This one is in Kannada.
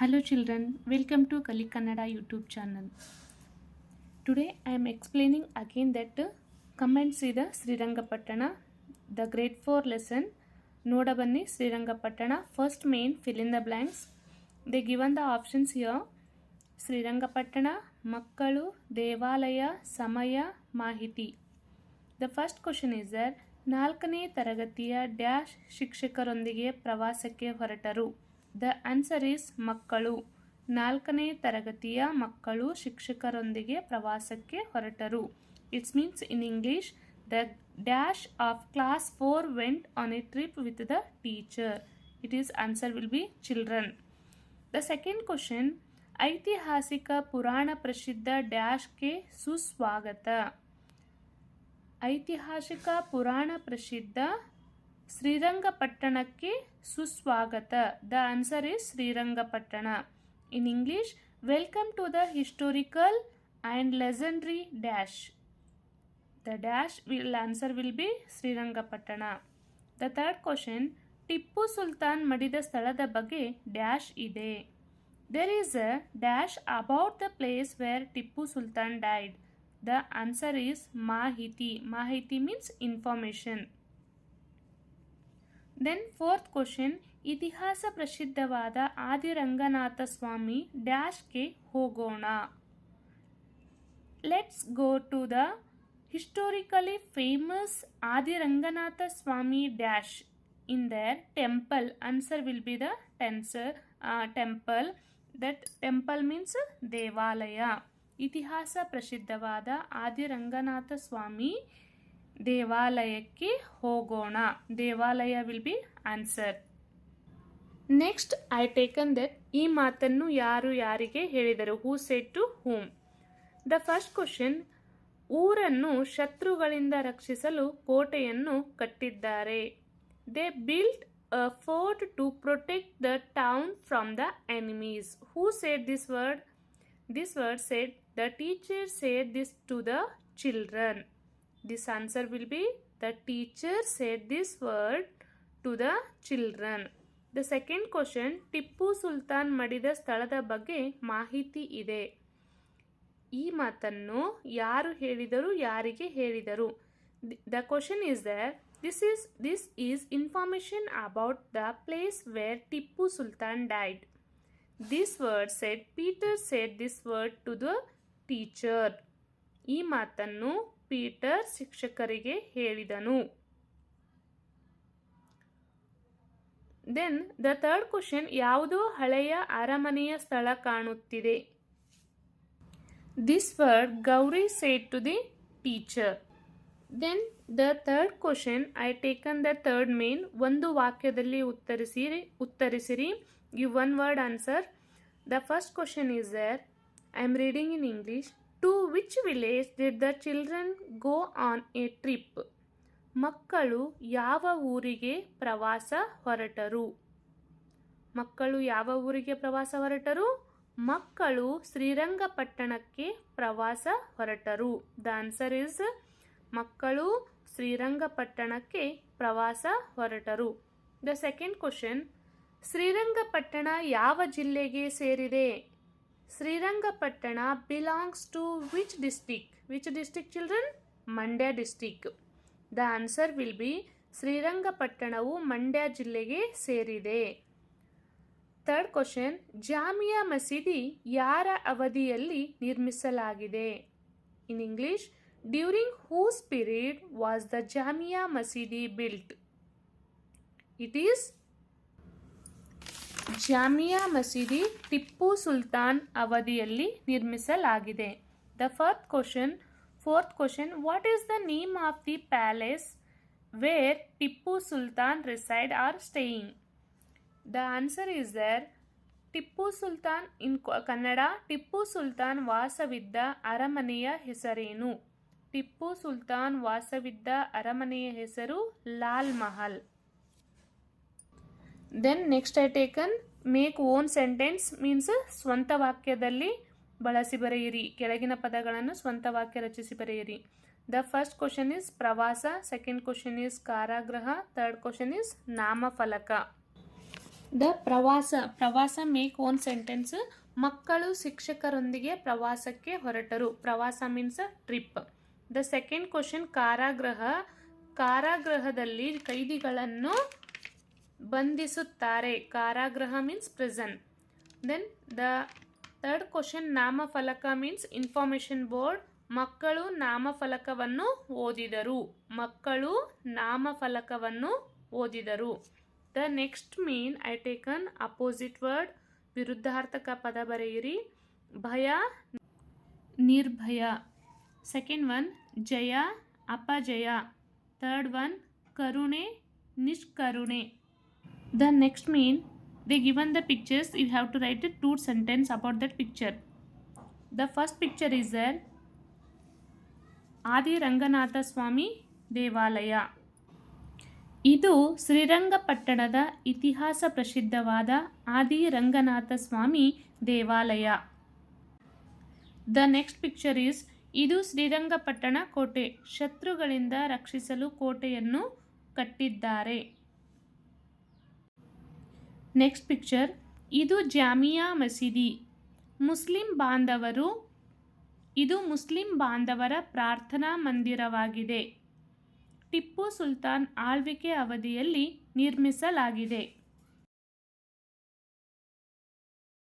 Hello children welcome to Kali Kannada YouTube channel to I am explaining again that comments ಈ Srirangapatna the great four lesson ನೋಡಬನ್ನಿ Srirangapatna first main fill in the blanks they given the options ಯರ್ ಶ್ರೀರಂಗಪಟ್ಟಣ ಮಕ್ಕಳು ದೇವಾಲಯ ಸಮಯ ಮಾಹಿತಿ ದ ಫಸ್ಟ್ ಕ್ವಶನ್ ಈಸರ್ ನಾಲ್ಕನೇ ತರಗತಿಯ ಡ್ಯಾಶ್ ಶಿಕ್ಷಕರೊಂದಿಗೆ ಪ್ರವಾಸಕ್ಕೆ ಹೊರಟರು. ದ ಆನ್ಸರ್ ಈಸ್ ಮಕ್ಕಳು. ನಾಲ್ಕನೇ ತರಗತಿಯ ಮಕ್ಕಳು ಶಿಕ್ಷಕರೊಂದಿಗೆ ಪ್ರವಾಸಕ್ಕೆ ಹೊರಟರು. It's means in English the dash of class four went on a trip with the teacher it is answer will be children the second question ಐತಿಹಾಸಿಕ ಪುರಾಣ ಪ್ರಸಿದ್ಧ ಡ್ಯಾಶ್ಗೆ ಸುಸ್ವಾಗತ. ಐತಿಹಾಸಿಕ ಪುರಾಣ ಪ್ರಸಿದ್ಧ ಶ್ರೀರಂಗಪಟ್ಟಣಕ್ಕೆ ಸುಸ್ವಾಗತ. The answer is Srirangapatna. In English, welcome to the historical and legendary dash. The dash will, answer will be Srirangapatna. The third question, Tipu Sultan ಮಡಿದ ಸ್ಥಳದ ಬಗ್ಗೆ ಡ್ಯಾಶ್ ಇದೆ. There is a dash about the place where Tipu Sultan died the answer is ಮಾಹಿತಿ. ಮಾಹಿತಿ means information. Then fourth question ಇತಿಹಾಸ ಪ್ರಸಿದ್ಧವಾದ ಆದಿರಂಗನಾಥ ಸ್ವಾಮಿ ಡ್ಯಾಶ್ಗೆ ಹೋಗೋಣ. Let's go to the historically famous Adiranganatha Swamy dash in their temple answer will be the tensor temple temple. Temple means ದೇವಾಲಯ. ಇತಿಹಾಸ ಪ್ರಸಿದ್ಧವಾದ ಆದಿರಂಗನಾಥ ಸ್ವಾಮಿ ದೇವಾಲಯಕ್ಕೆ ಹೋಗೋಣ. ದೇವಾಲಯ will be answer next I taken that ಈ ಮಾತನ್ನು ಯಾರು ಯಾರಿಗೆ ಹೇಳಿದರು? Who said to whom the first question ಊರನ್ನು ಶತ್ರುಗಳಿಂದ ರಕ್ಷಿಸಲು ಕೋಟೆಯನ್ನು ಕಟ್ಟಿದ್ದಾರೆ. They built a fort to protect the town from the enemies who said this word this word said the teacher said this to the children This answer will be the teacher said this word to the children. The second question Tipu Sultan ಮಡಿದ ಸ್ಥಳದ ಬಗ್ಗೆ ಮಾಹಿತಿ ಇದೆ ಈ ಮಾತನ್ನು ಯಾರು ಹೇಳಿದರು ಯಾರಿಗೆ ಹೇಳಿದರು the question is there this is this is information about the place where Tippu Sultan died. This word said Peter said this word to the teacher. ಈ ಮಾತನ್ನು ಪೀಟರ್ ಶಿಕ್ಷಕರಿಗೆ ಹೇಳಿದನು. ದೆನ್ ದ ಥರ್ಡ್ ಕ್ವಶನ್ ಯಾವುದೋ ಹಳೆಯ ಅರಮನೆಯ ಸ್ಥಳ ಕಾಣುತ್ತಿದೆ. This word Gauri said to the teacher then the third question I taken the third main ಒಂದು ವಾಕ್ಯದಲ್ಲಿ ಉತ್ತರಿಸಿರಿ ಉತ್ತರಿಸಿರಿ you one word answer the first question is there I am reading in English to which village did the children go on a trip ಮಕ್ಕಳು ಯಾವ ಊರಿಗೆ ಪ್ರವಾಸ ಹೊರಟರು? ಮಕ್ಕಳು ಯಾವ ಊರಿಗೆ ಪ್ರವಾಸ ಹೊರಟರು? ಮಕ್ಕಳು ಶ್ರೀರಂಗಪಟ್ಟಣಕ್ಕೆ ಪ್ರವಾಸ ಹೊರಟರು. ದ ಆನ್ಸರ್ ಇಸ್ ಮಕ್ಕಳು ಶ್ರೀರಂಗಪಟ್ಟಣಕ್ಕೆ ಪ್ರವಾಸ ಹೊರಟರು. ದ ಸೆಕೆಂಡ್ ಕ್ವಶನ್ ಶ್ರೀರಂಗಪಟ್ಟಣ ಯಾವ ಜಿಲ್ಲೆಗೆ ಸೇರಿದೆ? Srirangapatna belongs to which district which district children Mandya district the answer will be ಶ್ರೀರಂಗಪಟ್ಟಣವು Mandya ಜಿಲ್ಲೆಗೆ ಸೇರಿದೆ. ಥರ್ಡ್ ಕ್ವಶನ್ ಜಾಮಿಯಾ ಮಸೀದಿ ಯಾರ ಅವಧಿಯಲ್ಲಿ ನಿರ್ಮಿಸಲಾಗಿದೆ? In English during whose period was the Jamia Masjid built it is Jamia ಮಸೀದಿ ಟಿಪ್ಪು ಸುಲ್ತಾನ್ ಅವಧಿಯಲ್ಲಿ ನಿರ್ಮಿಸಲಾಗಿದೆ. The first question fourth question what is the name of the palace where Tipu Sultan reside or staying the answer is there Tipu Sultan in Kannada Tipu Sultan ವಾಸವಿದ್ದ ಅರಮನೆಯ ಹೆಸರೇನು? ಟಿಪ್ಪು ಸುಲ್ತಾನ್ ವಾಸವಿದ್ದ ಅರಮನೆಯ ಹೆಸರು Lal Mahal. Then next I taken make own sentence means ಸ್ವಂತ ವಾಕ್ಯದಲ್ಲಿ ಬಳಸಿ ಬರೆಯಿರಿ. ಕೆಳಗಿನ ಪದಗಳನ್ನು ಸ್ವಂತ ವಾಕ್ಯ ರಚಿಸಿ ಬರೆಯಿರಿ. ದ ಫಸ್ಟ್ ಕ್ವಶನ್ ಇಸ್ ಪ್ರವಾಸ ಸೆಕೆಂಡ್ ಕ್ವಶನ್ ಇಸ್ ಕಾರಾಗೃಹ ಥರ್ಡ್ ಕ್ವಶನ್ ಇಸ್ ನಾಮಫಲಕ. ದ ಪ್ರವಾಸ ಪ್ರವಾಸ ಮೇಕ್ ಓನ್ ಸೆಂಟೆನ್ಸ್ ಮಕ್ಕಳು ಶಿಕ್ಷಕರೊಂದಿಗೆ ಪ್ರವಾಸಕ್ಕೆ ಹೊರಟರು. ಪ್ರವಾಸ means trip the second question ಕಾರಾಗೃಹ, ಕಾರಾಗೃಹದಲ್ಲಿ ಕೈದಿಗಳನ್ನು ಬಂಧಿಸುತ್ತಾರೆ. ಕಾರಾಗೃಹ means prison then the third question ನಾಮಫಲಕ ಮೀನ್ಸ್ ಇನ್ಫಾರ್ಮೇಷನ್ ಬೋರ್ಡ್ ಮಕ್ಕಳು ನಾಮಫಲಕವನ್ನು ಓದಿದರು. ಮಕ್ಕಳು ನಾಮಫಲಕವನ್ನು ಓದಿದರು. The next mean I taken opposite word ವಿರುದ್ಧಾರ್ಥಕ ಪದ ಬರೆಯಿರಿ. ಭಯ, ನಿರ್ಭಯ. ಸೆಕೆಂಡ್ ಒನ್ ಜಯ, ಅಪಜಯ. ಥರ್ಡ್ ಒನ್ ಕರುಣೆ, ನಿಷ್ಕರುಣೆ. The next mean they given the pictures you have to write a two sentence about that picture the first picture is there ಆದಿ ರಂಗನಾಥ ಸ್ವಾಮಿ ದೇವಾಲಯ ಇದು ಶ್ರೀರಂಗಪಟ್ಟಣದ ಇತಿಹಾಸ ಪ್ರಸಿದ್ಧವಾದ ಆದಿ ರಂಗನಾಥ ಸ್ವಾಮಿ ದೇವಾಲಯ ದ ನೆಕ್ಸ್ಟ್ ಪಿಕ್ಚರ್ ಈಸ್ ಇದು ಶ್ರೀರಂಗಪಟ್ಟಣ ಕೋಟೆ ಶತ್ರುಗಳಿಂದ ರಕ್ಷಿಸಲು ಕೋಟೆಯನ್ನು ಕಟ್ಟಿದ್ದಾರೆ ನೆಕ್ಸ್ಟ್ ಪಿಕ್ಚರ್ ಇದು ಜಾಮಿಯಾ ಮಸೀದಿ. ಮುಸ್ಲಿಂ ಬಾಂಧವರು, ಇದು ಮುಸ್ಲಿಂ ಬಾಂಧವರ ಪ್ರಾರ್ಥನಾ ಮಂದಿರವಾಗಿದೆ. ಟಿಪ್ಪು ಸುಲ್ತಾನ್ ಆಳ್ವಿಕೆ ಅವಧಿಯಲ್ಲಿ ನಿರ್ಮಿಸಲಾಗಿದೆ.